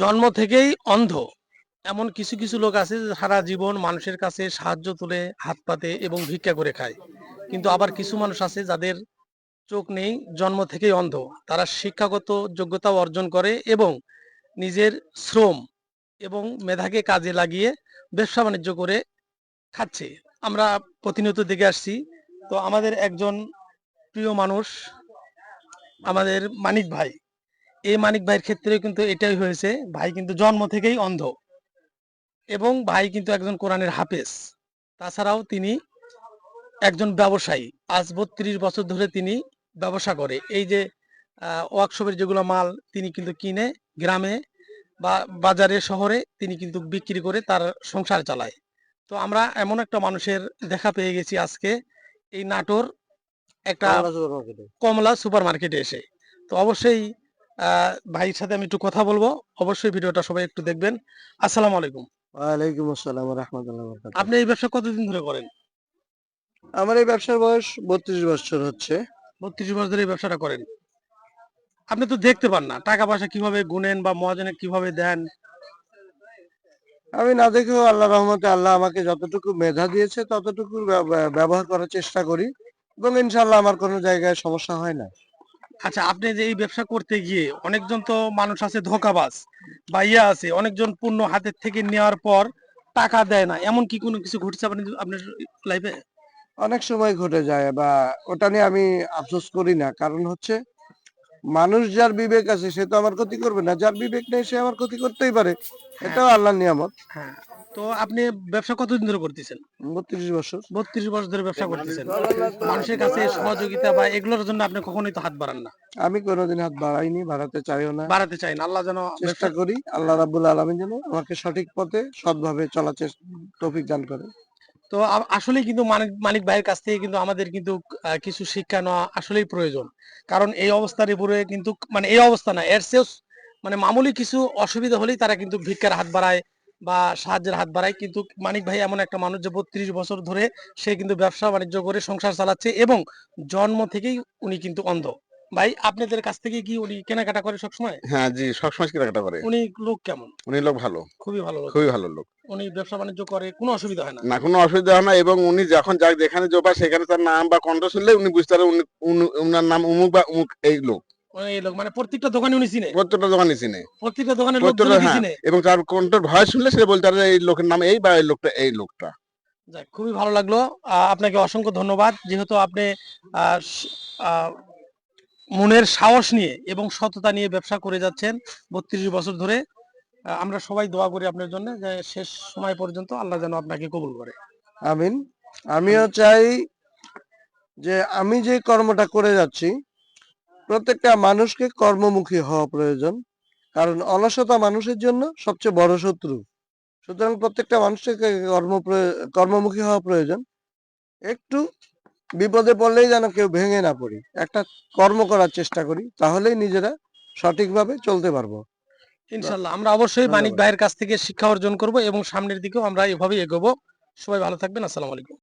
জন্ম থেকেই অন্ধ। এমন কিছু কিছু লোক আছে সারা জীবন মানুষের কাছে সাহায্য তুলে হাত পাতে এবং ভিক্ষা করে খায়। কিন্তু আবার কিছু মানুষ আছে যাদের চোখ নেই, জন্ম থেকেই অন্ধ। তারা শিক্ষাগত যোগ্যতা অর্জন করে এবং নিজের শ্রম এবং মেধাকে কাজে লাগিয়ে ব্যবসা বাণিজ্য করে খাচ্ছে। আমরা প্রতিনিয়ত দেখে আসছি। তো আমাদের একজন প্রিয় মানুষ, আমাদের মানিক ভাই। এই মানিক ভাইয়ের ক্ষেত্রে কিন্তু এটাই হয়েছে ভাই কিন্তু জন্ম থেকেই অন্ধ এবং ভাই কিন্তু একজন কোরআনের হাফেজ। তাছাড়াও তিনি একজন ব্যবসায়ী আজ বত্রিশ বছর ধরে তিনি ব্যবসা করে। এই যে ওয়ার্কশপের যেগুলো মাল তিনি কিন্তু কিনে গ্রামে বা বাজারে শহরে তিনি কিন্তু বিক্রি করে তার সংসার চালায়। তো আমরা এমন একটা মানুষের দেখা পেয়ে গেছি আজকে এই নাটোর একটা কমলা সুপার মার্কেটে এসে। তো অবশ্যই ভাইয়ের সাথে আমি একটু কথা বলব। অবশ্যই ভিডিওটা সবাই একটু দেখবেন। আসসালামু আলাইকুম। ওয়ালাইকুম আসসালাম রহমতুল্লাহ আপনি এই ব্যবসা কতদিন ধরে করেন? আমার এই ব্যবসার বয়স বত্রিশ বছর হচ্ছে। বত্রিশ বছর ধরে এই ব্যবসাটা করেন। আপনি তো দেখতে পান না। টাকা পয়সা কীভাবে গুনেন বা মহাজনে কীভাবে দেন? আমি না দেখেও আল্লাহ রহমতে আল্লাহ আমাকে যতটুকু মেধা দিয়েছে ততটুকু ব্য- ব্য- ব্যবহার করার চেষ্টা করি। এবং ইনশাল্লাহ আমার কোনো জায়গায় সমস্যা হয় না। আচ্ছা আপনি যে এই ব্যবসা করতে গিয়ে অনেকজন তো মানুষ আছে ধোকাবাজ বা ইয়া আছে অনেকজন পূর্ণ হাতের থেকে নেওয়ার পর টাকা দেয় না। এমন কি কোনো কিছু ঘটছে আপনি আপনার লাইফে অনেক সময় ঘটে যায় বা ওটা নিয়ে আমি আফসোস করি না। কারণ হচ্ছে মানুষ যার বিবেক আছে সে তো আমার ক্ষতি করবে না। যার বিবেক নেই সে আমার ক্ষতি করতেই পারে। এটাও আল্লাহর নিয়ামত। হ্যাঁ। তো আপনি ব্যবসা কতদিন ধরে করতেছেন? বত্রিশ বছর। বত্রিশ বছর ধরে ব্যবসা করতেছেন। মানুষের কাছে সহযোগিতা বা এগুলোর জন্য আপনি কখনোই তো হাত বাড়ান না। আমি কোনোদিন হাত বাড়াইনি বাড়াতে চাইও না। বাড়াতে চাই না। আল্লাহ যেন চেষ্টা করি আল্লাহ রাব্বুল আলামিন যেন আমাকে সঠিক পথে সৎভাবে চলার তৌফিক দান করে। তো আসলে কিন্তু মানিক মানিক ভাইয়ের কাছ থেকে কিন্তু আমাদের কিন্তু কিছু শিক্ষা নেওয়া আসলেই প্রয়োজন। কারণ এই অবস্থার উপরে কিন্তু মানে এই অবস্থা না এর চেয়েও মানে মামুলি কিছু অসুবিধা হলেই তারা কিন্তু ভিক্ষার হাত বাড়ায় বা সাহায্যের হাত বাড়ায়। কিন্তু মানিক ভাই এমন একটা মানুষ যে বত্রিশ বছর ধরে সে কিন্তু ব্যবসা বাণিজ্য করে সংসার চালাচ্ছে এবং জন্ম থেকেই উনি কিন্তু অন্ধ। ভাই আপনাদের কাছ থেকে কি উনি কেনাকাটা করে সবসময়? হ্যাঁ জি সবসময় কেনাকাটা করে। উনি লোক কেমন? উনি লোক ভালো। খুবই ভালো লোক। খুবই ভালো লোক। উনি ব্যবসা বাণিজ্য করে কোনো অসুবিধা হয় না। না কোনো অসুবিধা হয় না এবং উনি যখন যা যেখানে জোপা সেখানে তার নাম বা কণ্ঠ শুনলে উনি বুঝতে পারেন উনি উনি- উনার নাম উমুক বা উমুক এই লোক। মানে প্রত্যেকটা দোকানে উনি চিনে। প্রত্যেকটা দোকানে চিনে। প্রত্যেকটা প্রত্যেকটা লোকজন হ্যাঁ চিনে। এবং তার কণ্ঠের ভয় শুনলে সে বলতে পারে এই লোকের নাম এই বা এই লোকটা এই লোকটা। যাক খুবই ভালো লাগল। আপনাকে অসংখ্য ধন্যবাদ। যেহেতু আপনি আহ, আহ, মনের সাহস নিয়ে এবং সততা নিয়ে ব্যবসা করে যাচ্ছেন বত্রিশ বছর ধরে আমরা সবাই দোয়া করি আপনার জন্য যে শেষ সময় পর্যন্ত আল্লাহ যেন আপনাকে কবুল করে। আমিন। আমিও চাই যে আমি যে কর্মটা করে যাচ্ছি প্রত্যেকটা মানুষকে কর্মমুখী হওয়া প্রয়োজন কারণ অলসতা মানুষের জন্য সবচেয়ে বড় শত্রু। সুতরাং প্রত্যেকটা মানুষকে কর্ম কর্মমুখী হওয়া প্রয়োজন। একটু বিপদে পড়লেই যেন কেউ ভেঙে না পড়ি। একটা কর্ম করার চেষ্টা করি তাহলেই নিজেরা সঠিকভাবে চলতে পারব। ইনশাল্লাহ আমরা অবশ্যই মানিক। ভাইয়ের কাছ থেকে শিক্ষা অর্জন করব এবং সামনের দিকেও আমরা এভাবেই এগোবো। সবাই ভালো থাকবেন আসসালামু আলাইকুম।